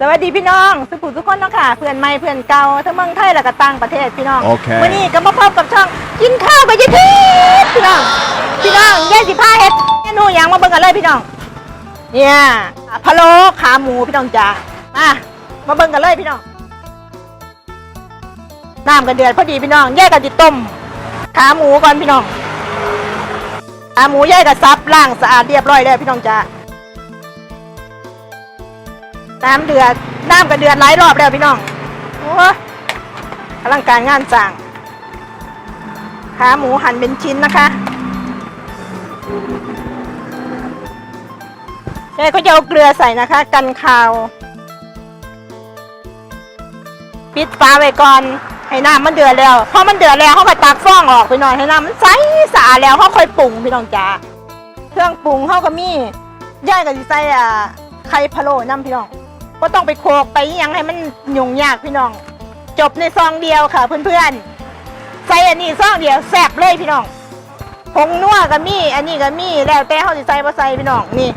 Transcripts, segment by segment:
สวัสดีพี่น้องสุขุมทุกคนเนาะค่ะเพื่อนใหม่เพื่อนเก่าทั้งเมืองไทยและก็ต่างประเทศพี่น้องโอเค วันนี้ก็มาพบกับช่องกินข้าวกับยายทิพย์พี่น้องพี่น้องยายสิพาเฮ็ดเมนูหยังมาเบิ่งกันเลยพี่น้องเนี่ยพะโล้ขาหมูพี่น้องจ้ามามาเบิ่งกันเลยพี่น้องน้ำกันเดือดพอดีพี่น้องแยกกันจิต้มขาหมูก่อนพี่น้องขาหมูแยกกับซับล้างสะอาดเรียบร้อยแล้วพี่น้องจ้า น้ำเดือดน้ำก็เดือดหลายรอบแล้วพี่น้องโอ้ยอลังการงานสร้างขาหมูหั่นเป็นชิ้นนะคะยายก็จะเอาเกลือใส่นะคะ กันคาว ปิดฝาไว้ก่อนให้น้ำมันเดือดแล้วพอมันเดือดแล้วเขาก็ตักฟองออกไปหน่อยให้น้ำมันใสสะอาดแล้วเขาค่อยปรุงพี่น้องจ๋าเครื่องปรุงเขาก็มีย่ายกับใส่อ่าไข่พะโล้น้ำพี่น้อง ก็ต้องไปโขกไปยังให้มันยุ่งยากพี่น้อง จบในซองเดียวค่ะ เพื่อนๆใส่อันนี้ซองเดียวแซ่บเลยพี่น้องผงนัวก็มี อันนี้ก็มีแล้วแต่เขาจะใส่บ่ใส่พี่น้องนี่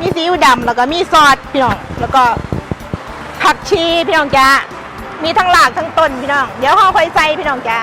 มีซีอิ๊วดำแล้วก็มีซอสพี่น้องแล้วก็ผักชีพี่น้องจ้ามีทั้งหลากทั้งต้นพี่น้อง เดี๋ยวเขาค่อยใส่พี่น้องจ้า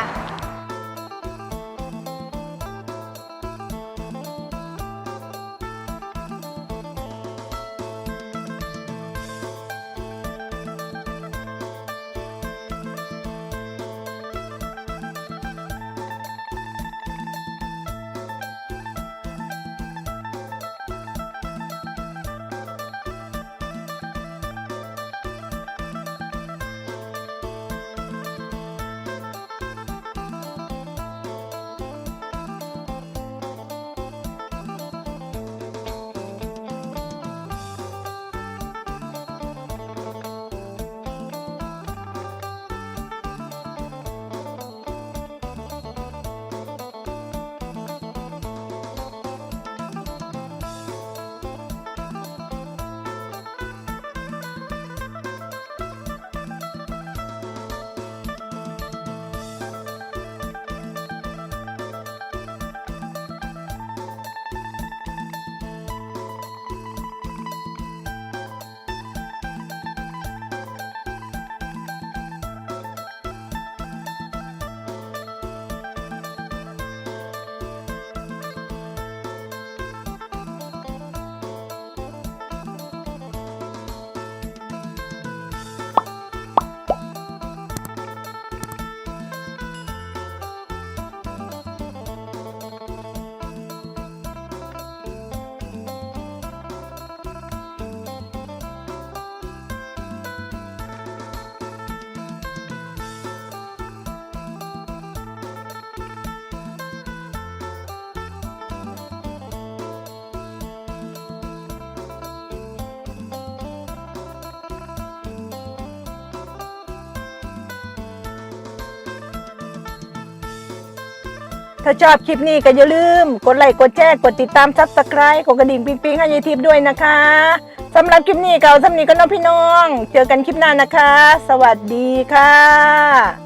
ถ้าชอบคลิปนี้ก็อย่าลืม กดไลค์กดแชร์กดติดตามซับสไครต์กดกระดิ่งปิ๊งๆให้ยายทิพย์ด้วยนะคะสำหรับคลิปนี้ก็เอาสำนีก็น้องพี่น้อง เจอกันคลิปหน้านะคะ สวัสดีค่ะ